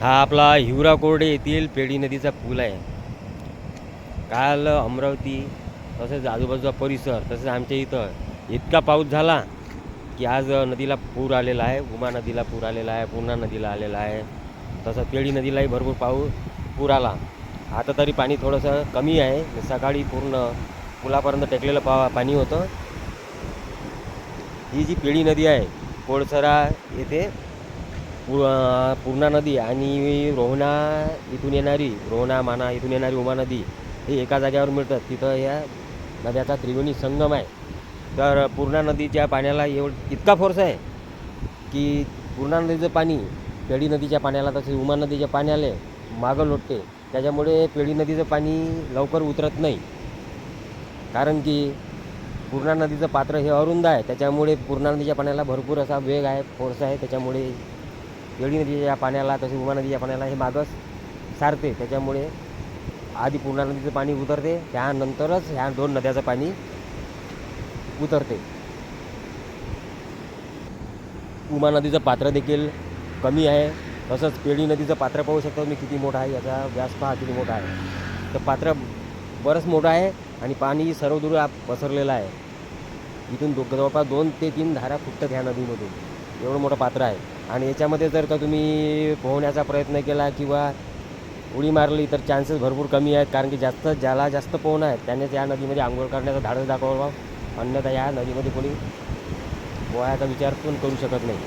हा आपला हिवरा कोरडे येथील पेढी नदीचा पूल आहे. काल अमरावती तसेच आजूबाजूचा परिसर तसेच आमच्या इथं इतका पाऊस झाला की आज नदीला पूर आलेला आहे उमा नदीला पूर आलेला आहे पूर्णा नदीला आलेला आहे. तसं पेढी नदीलाही भरपूर पाऊस पूर आला. आता तरी पाणी थोडंसं कमी आहे. सकाळी पूर्ण पुलापर्यंत टेकलेलं पा पाणी होतं. ही जी पेढी नदी आहे कोळसरा येथे पु पूर्णा नदी आणि रोहणा इथून येणारी रोहना माना इथून येणारी उमा नदी हे एका जागेवर मिळतात. तिथं या नद्याचा त्रिवेणी संगम आहे. तर पूर्णा नदीच्या पाण्याला एवढ इतका फोर्स आहे की पूर्णा नदीचं पाणी पेढी नदीच्या पाण्याला तसेच उमा नदीच्या पाण्याला मागं लोटते. त्याच्यामुळे पेढी नदीचं पाणी लवकर उतरत नाही. कारण की पूर्णा नदीचं पात्र हे अरुंद आहे. त्याच्यामुळे पूर्णा नदीच्या पाण्याला भरपूर असा वेग आहे फोर्स आहे. त्याच्यामुळे पेढी नदीच्या पाण्याला तसेच उमा नदीच्या पाण्याला हे मागं सारते. त्याच्यामुळे आधी पूर्णा नदीचं पाणी उतरते. त्यानंतरच ह्या दोन नद्याचं पाणी उतरते. उमा नदीचं पात्र देखील कमी आहे. तसंच पेळी नदीचं पात्र पाहू शकतो मी किती मोठं आहे याचा व्यास पहा किती मोठा आहे. तर पात्र बरंच मोठं आहे आणि पाणी सर्वदूर पसरलेलं आहे. इथून दो जवळपास दोन ते तीन धारा फुटतात ह्या नदीमधून. एवढं मोठं पात्र आहे. आणि याच्यामध्ये जर का तुम्ही पोहण्याचा प्रयत्न केला किंवा उडी मारली तर चान्सेस भरपूर कमी आहेत. कारण की जास्त ज्याला जास्त पोहणं आहे त्यानेच या नदीमध्ये आंघोळ करण्याचा धाडस दाखवावा. अन्यथा या नदीमध्ये कोणी पोहायचा विचार पण करू शकत नाही.